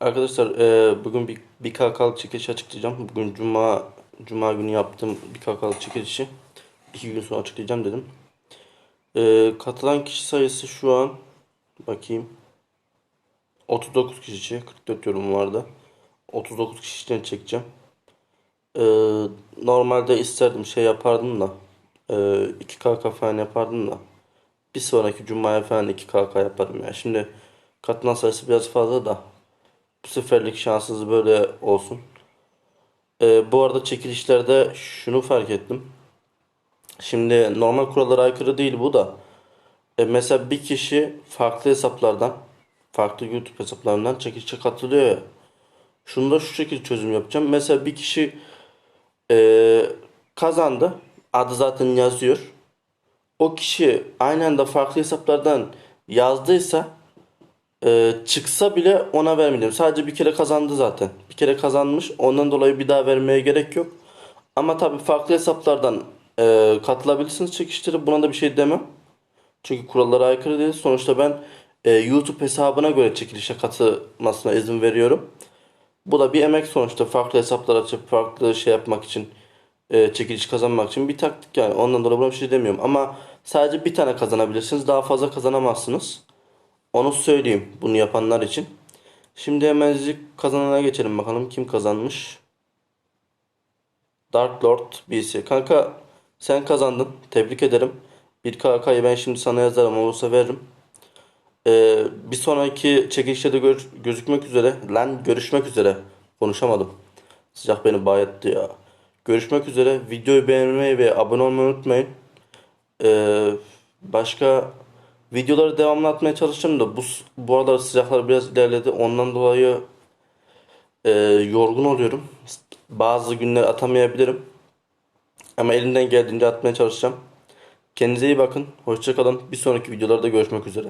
Arkadaşlar e, bugün bir, bir KK'lık çekilişi açıklayacağım. Bugün Cuma Cuma günü yaptığım bir KK'lık çekilişi iki gün sonra açıklayacağım dedim. E, katılan kişi sayısı şu an bakayım 39 kişi 44 yorum vardı. 39 kişiden çekeceğim. E, normalde isterdim şey yapardım da e, 2KK falan yapardım da bir sonraki Cuma'ya falan 2KK yaparım ya. Şimdi katılan sayısı biraz fazla da bu seferlik şansınız böyle olsun. Ee, bu arada çekilişlerde şunu fark ettim. Şimdi normal kurallara aykırı değil bu da. E, mesela bir kişi farklı hesaplardan, farklı YouTube hesaplarından çekilişe katılıyor ya. Şunu da şu şekilde çözüm yapacağım. Mesela bir kişi e, kazandı. Adı zaten yazıyor. O kişi aynı anda farklı hesaplardan yazdıysa ee, çıksa bile ona vermeyeceğim. Sadece bir kere kazandı zaten. Bir kere kazanmış. Ondan dolayı bir daha vermeye gerek yok. Ama tabii farklı hesaplardan e, katılabilirsiniz çekişlere. Buna da bir şey demem. Çünkü kurallara aykırı değil. Sonuçta ben e, YouTube hesabına göre çekilişe katılmasına izin veriyorum. Bu da bir emek sonuçta. Farklı hesaplar açıp farklı şey yapmak için e, çekiliş kazanmak için bir taktik yani. Ondan dolayı buna bir şey demiyorum. Ama sadece bir tane kazanabilirsiniz. Daha fazla kazanamazsınız. Onu söyleyeyim bunu yapanlar için. Şimdi hemencik kazanana geçelim bakalım kim kazanmış. Dark Lord BC. Kanka sen kazandın. Tebrik ederim. Bir KK'yı ben şimdi sana yazarım olursa veririm. Ee, bir sonraki çekilişte de gör- gözükmek üzere. Lan görüşmek üzere. Konuşamadım. Sıcak beni bayattı ya. Görüşmek üzere. Videoyu beğenmeyi ve abone olmayı unutmayın. Ee, başka videoları devamlı atmaya çalışacağım da bu bu aralar sıcaklar biraz ilerledi. Ondan dolayı e, yorgun oluyorum. Bazı günler atamayabilirim. Ama elimden geldiğince atmaya çalışacağım. Kendinize iyi bakın. Hoşça kalın. Bir sonraki videolarda görüşmek üzere.